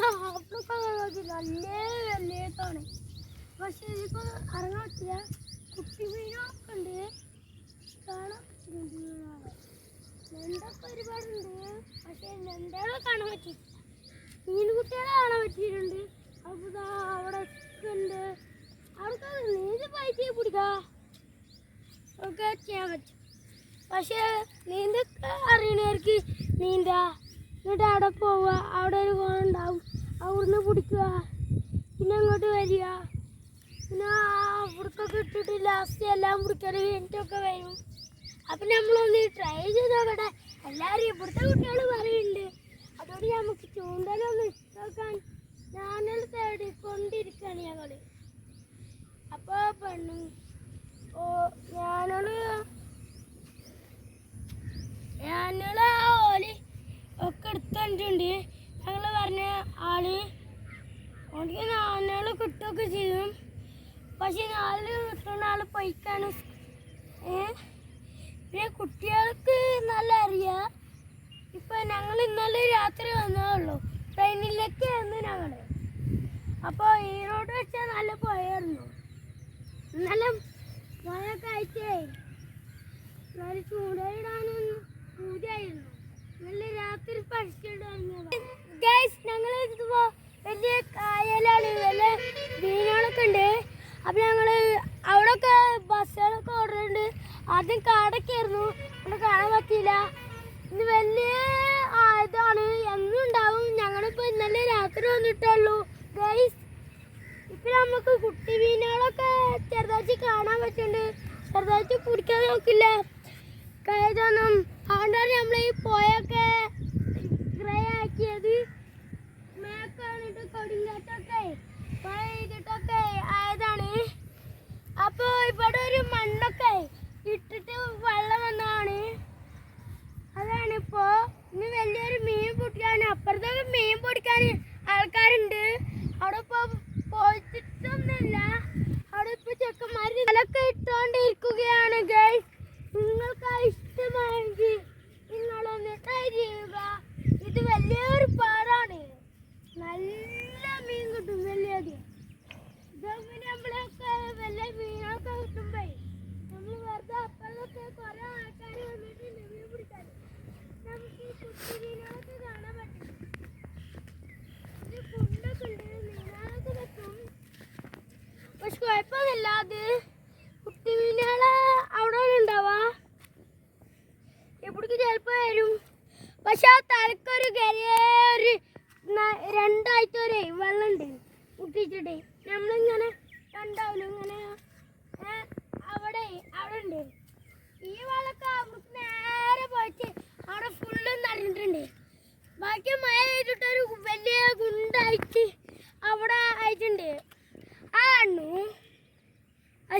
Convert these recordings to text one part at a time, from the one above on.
ആപ്പിളൊക്കെ നല്ല വലിയതാണ് പക്ഷെ ഇതിപ്പോ ഇറങ്ങാൻ കുട്ടി മീനൊക്കെ ഉണ്ട് കാണാൻ നെണ്ടൊക്കെ ഒരുപാടുണ്ട്. പക്ഷെ നെണ്ടകളെ കാണാൻ പറ്റി മീൻകുട്ടികളെ കാണാൻ പറ്റിയിട്ടുണ്ട്. അപ്പൊ അവിടെ ഉണ്ട്. അവിടെ നീന്തി പൈറ്റി പിടിക്കാം. ഒക്കെ ചെയ്യാൻ പറ്റും. പക്ഷേ നീന്തൊക്കെ അറിയണവർക്ക് നീന്താ. എന്നിട്ട് അവിടെ പോവുക. അവിടെ ഒരു കുളം ഉണ്ടാവും. അവിടുന്ന് പിടിക്കുക. പിന്നെ അങ്ങോട്ട് വരിക. പിന്നെ അവിടത്തൊക്കെ ഇട്ടിട്ട് ലാസ്റ്റ് എല്ലാം പിടിക്കാൻ കഴിഞ്ഞിട്ടൊക്കെ വരും. അപ്പം നമ്മളൊന്ന് ട്രൈ ചെയ്ത് അവിടെ എല്ലാവരും ഇവിടുത്തെ കുട്ടികൾ പറയുന്നുണ്ട്. അതുകൊണ്ട് നമുക്ക് ചൂണ്ടലൊന്ന് ഇഷ്ടമാക്കാൻ തേടി തേടിക്കൊണ്ടിരിക്കുകയാണ് ഞങ്ങൾ അപ്പോൾ പെണ്ണു ഓ ഞാനോട് ഞാനുള്ള ഓൽ ഒക്കെ എടുത്തിട്ടുണ്ട് ഞങ്ങൾ പറഞ്ഞ ആൾ ഓനിക്ക് നാല് കിട്ടുകയൊക്കെ ചെയ്യും. പക്ഷെ നാല് കിട്ടുന്ന ആൾ പൈക്കാണ്. ഏ? പിന്നെ കുട്ടികൾക്ക് നല്ല അറിയാം. ഇപ്പൊ ഞങ്ങൾ ഇന്നലെ രാത്രി വന്നതുള്ളൂ ട്രെയിനിലേക്ക് ആയിരുന്നു ഞങ്ങൾ. ഈ റോഡ് വെച്ചാൽ നല്ല പോയായിരുന്നു ഇന്നലെ മഴ കാഴ്ചയായി നല്ല ചൂടായിടാനൊന്നും പൂജയായിരുന്നു രാത്രി ഞങ്ങൾ വലിയ കായലാണ് വലിയ മീനുകളൊക്കെ ഉണ്ട്. അപ്പൊ ഞങ്ങൾ അവിടെയൊക്കെ ബസ്സുകളൊക്കെ ഓടുന്നുണ്ട്. ആദ്യം കാടൊക്കെയായിരുന്നു. അവിടെ കാണാൻ പറ്റിയില്ല. ഇത് വലിയ ആയതാണ്. എന്നും ഉണ്ടാവും. ഞങ്ങളിപ്പോ ഇന്നലെ രാത്രി വന്നിട്ടുള്ളൂ. ഗൈസ് ഇപ്പൊ നമുക്ക് കുട്ടി മീനുകളൊക്കെ ചെറുതായിട്ട് കാണാൻ പറ്റുന്നുണ്ട്. ചെറുതായിട്ട് പിടിക്കാൻ നോക്കില്ല. കയതൊന്നും അതുകൊണ്ടാണ് നമ്മൾ ഈ പോയൊക്കെ ഗ്രേ ആക്കിയത്. മേക്കാണിട്ട് കൊടുങ്കാറ്റൊക്കെ മഴ ചെയ്തിട്ടൊക്കെ ആയതാണ്. അപ്പോൾ ഇവിടെ ഒരു മണ്ണൊക്കെ ഇട്ടിട്ട് വെള്ളം വന്നതാണ്. അതാണ് ഇപ്പോ ഇന്ന് വലിയൊരു മീൻ പൊടിക്കാൻ അപ്പുറത്തൊക്കെ മീൻ പൊടിക്കാൻ ആൾക്കാരുണ്ട്. അവിടെ ഇപ്പൊ പോയിട്ടൊന്നുമില്ല അവിടെ ഇപ്പൊ ചെക്കന്മാര് നിലൊക്കെ ഇട്ടോണ്ടിരിക്കുകയാണ് ഗൈസ് നിങ്ങൾക്ക് ഇഷ്ടമായെങ്കിൽ നിങ്ങളൊന്ന് ട്രൈ ചെയ്യുക ഇത് വലിയൊരു പാടാണ് നല്ല മീൻ കിട്ടും വലിയത് ഇതൊക്കെ നമ്മളൊക്കെ വലിയ മീനൊക്കെ കിട്ടുമ്പോ നമ്മൾ വെറുതെ അപ്പഴൊക്കെ കുറെ ആൾക്കാർ വന്നിട്ടുണ്ട് മീൻ പിടിക്കാൻ നമുക്ക് ഈ കുട്ടി മീനുകളൊക്കെ കാണാൻ പറ്റും ഇത് കുണ്ടൊക്കെ ഉണ്ട് മീനുകളൊക്കെ പറ്റും പക്ഷെ കുഴപ്പമൊന്നുമില്ല. അത് കുട്ടി മീനുകളെ അവിടെ ഉണ്ടാവാ. ഇവിടേക്ക് ചിലപ്പോൾ വരും. പക്ഷെ ആ തലക്കൊരു കരയൊരു രണ്ടാഴ്ച വരെ വെള്ളമുണ്ട്. മുട്ടിച്ചിട്ട് നമ്മളിങ്ങനെ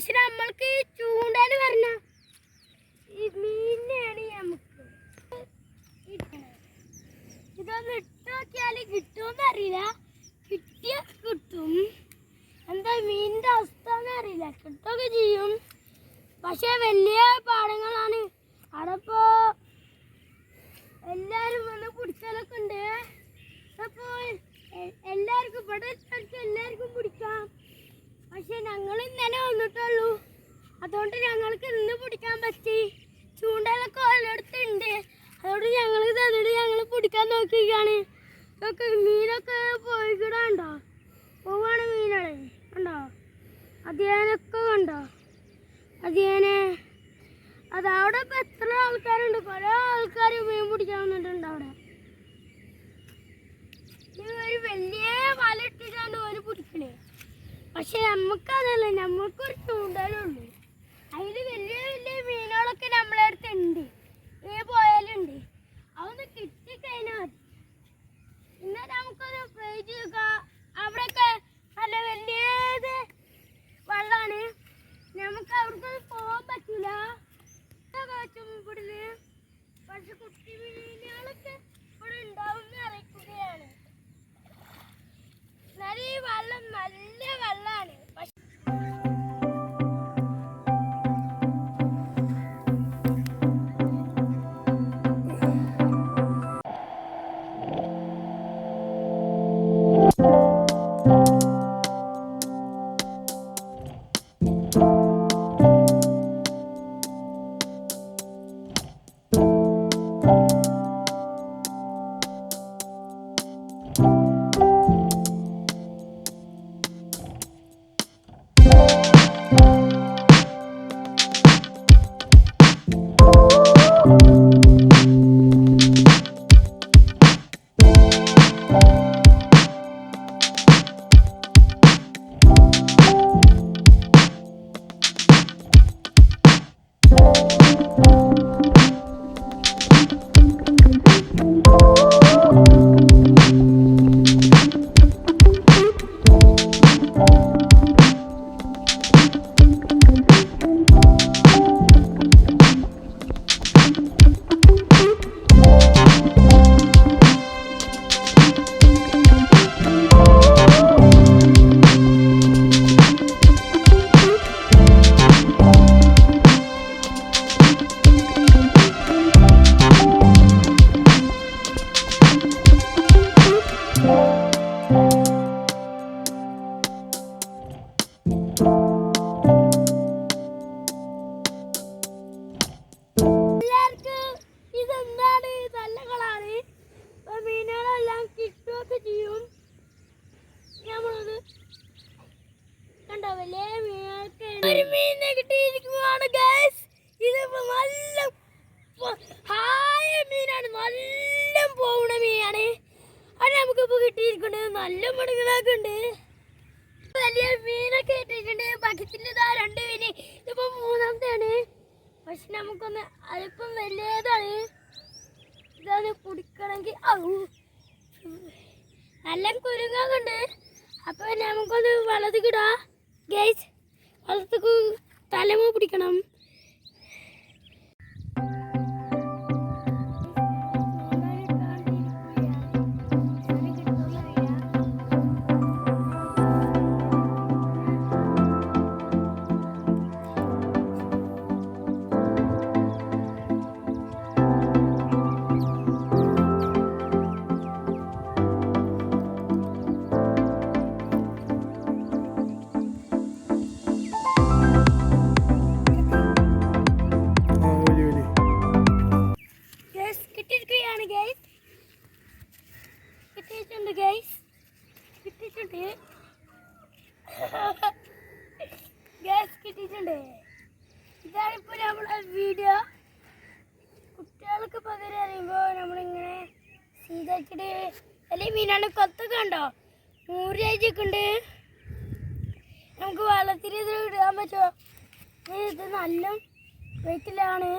പക്ഷെ നമ്മൾക്ക് ചൂണ്ടൽ പറഞ്ഞ മീനാണ് നമുക്ക്. ഇതൊന്ന് ഇട്ട് നോക്കിയാൽ കിട്ടുമെന്ന് അറിയില്ല. കിട്ടിയ കിട്ടും. എന്താ മീനിന്റെ അവസ്ഥ അറിയില്ല. കിട്ടുകയൊക്കെ ചെയ്യും. പക്ഷെ വലിയ പാടങ്ങളാണ്. അവിടെ എല്ലാരും വന്ന് പിടിക്കലൊക്കെ ഉണ്ട്. അപ്പോ എല്ലാവർക്കും ഇവിടെ എല്ലാവർക്കും പിടിക്കാം. പക്ഷെ ഞങ്ങൾ ഇന്നലെ വന്നിട്ടുള്ളൂ. അതുകൊണ്ട് ഞങ്ങൾക്ക് ഇന്ന് പിടിക്കാൻ പറ്റി. ചൂണ്ടലൊക്കെ ഓരോരുത്തുണ്ട് അതുകൊണ്ട് ഞങ്ങൾ തന്നിട്ട് ഞങ്ങൾ പിടിക്കാൻ നോക്കിയാണ് ഇതൊക്കെ മീനൊക്കെ പോയിക്കിടാണ്ടോ പോവാണ് മീനുകളെ. ഉണ്ടോ അതിയാനൊക്കെ കണ്ടോ? അതിയാനെ അതവിടെ ഇപ്പം എത്ര ആൾക്കാരുണ്ട്? കുറേ ആൾക്കാർ മീൻ പിടിക്കാൻ വന്നിട്ടുണ്ട് അവിടെ. ഒരു വലിയ വല ഇട്ടിട്ടാണ് പിടിക്കണേ. പക്ഷെ നമുക്കതല്ല നമുക്കൊരു ചെയ്യും. നമ്മളത് കണ്ടോ വലിയ ഒരു മീനിനെ കിട്ടിയിരിക്കുകയാണ് ഗൈസ് ഇതിപ്പോ നല്ല ഹായ മീനാണ്. നല്ല പോണ മീനാണ്. അത് നമുക്കിപ്പോ കിട്ടിയിരിക്കുന്നത് നല്ല മണുകളൊക്കെ ഉണ്ട് വലിയ മീനൊക്കെ ഇട്ടിട്ടുണ്ട് ബക്കറ്റിന്റെ രണ്ട് മീന്. ഇതിപ്പോ മൂന്നാമത്തെയാണ്. പക്ഷെ നമുക്കൊന്ന് അതിപ്പം വലിയതാണ് ഇതാണ് കുടിക്കണമെങ്കിൽ ഔ. നല്ല കുരുങ്ങുണ്ട് അപ്പോൾ അപ്പൊ നമുക്കൊന്ന് വളർത്തിക്കിടാ. ഗൈസ് വളർത്തിക്ക്. തലമ പിടിക്കണം. സീതാച്ചിട്ട് അല്ലെ മീനാണ് കൊത്തൊക്കെ ഉണ്ടോ നൂറ് ചേച്ചിയൊക്കെ നമുക്ക് വെള്ളത്തിൽ ഇത് ഇടാൻ പറ്റുമോ? ഇത് നല്ല വെയിറ്റിലാണ്